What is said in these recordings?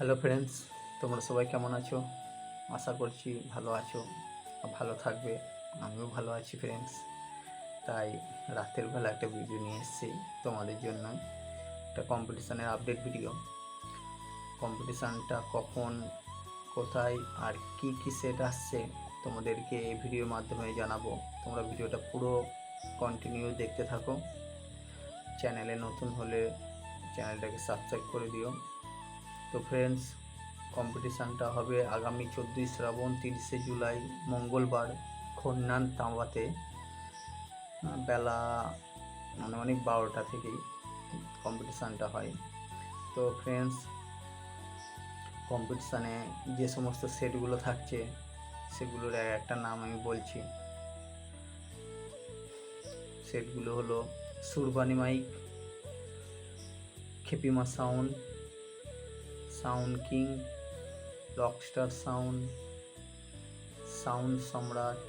Hello friends তোমরা সবাই কেমন আছো? আশা করছি ভালো আছো ভালো থাকবে। আমিও ভালো আছি ফ্রেন্ডস তাই রাতের বেলা একটা ভিডিও নিয়ে এসেছি তোমাদের জন্য। একটা কম্পিটিশানের আপডেট ভিডিও কম্পিটিশানটা কখন, কোথায় আর কি কি সেট আসছে তোমাদেরকে এই ভিডিওর মাধ্যমে জানাব। তোমরা ভিডিওটা পুরো কন্টিনিউ দেখতে থাকো। চ্যানেলে নতুন হলে চ্যানেলটাকে সাবস্ক্রাইব করে দিও। তো ফ্রেন্ডস কম্পিটিশানটা হবে আগামী চোদ্দোই শ্রাবণ, তিরিশে জুলাই, মঙ্গলবার খন্নান তাঁবাতে বেলা মানে অনেক বারোটা থেকেই কম্পিটিশানটা হয়। তো ফ্রেন্ডস কম্পিটিশানে যে সমস্ত সেটগুলো থাকছে, সেগুলোর এক একটা নাম আমি বলছি। সেটগুলো হলো Surbani mic, Khepima sound sound king, rockstar sound sound Samrat,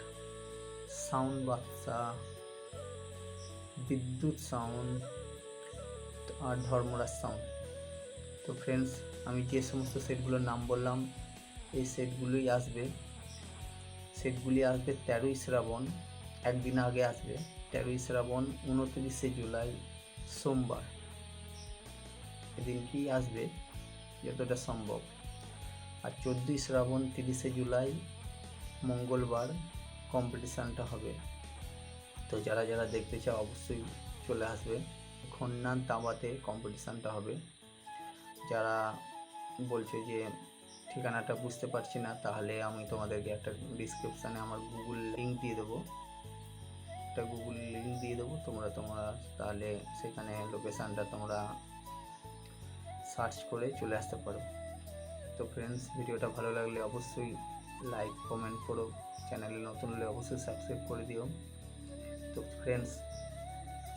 sound বাচ্চা বিদ্যুৎ সাউন্ড আর ধর্মরাজ সাউন্ড। তো ফ্রেন্ডস আমি যে সমস্ত সেটগুলোর নাম বললাম, এই সেটগুলোই আসবে। সেটগুলি আসবে তেরোই শ্রাবণ, একদিন আগে আসবে, তেরোই শ্রাবণ, উনত্রিশে জুলাই, সোমবার। এদিন কি আসবে। যতটা সম্ভব। আর চোদ্দোই শ্রাবণ তিরিশে জুলাই মঙ্গলবার কম্পিটিশানটা হবে। তো যারা যারা দেখতে চাও, অবশ্যই চলে আসবে। খন্নান তাঁবাতে কম্পিটিশানটা হবে। যারা বলছে যে ঠিকানাটা বুঝতে পারছি না, তাহলে আমি তোমাদেরকে একটা ডিসক্রিপশানে আমার গুগল লিঙ্ক দিয়ে দেবো। একটা গুগল লিঙ্ক দিয়ে দেবো, তোমরা তোমরা তাহলে সেখানে লোকেশানটা তোমরা সার্চ করে চলে আসতে পারো। তো ফ্রেন্ডস ভিডিওটা ভালো লাগলে অবশ্যই লাইক কমেন্ট করো। চ্যানেলে নতুন হলে অবশ্যই সাবস্ক্রাইব করে দিও। তো ফ্রেন্ডস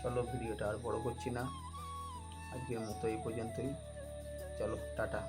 চলো ভিডিওটা আর বড় করছি না। আজকের মতো এই পর্যন্তই। চলো, টাটা।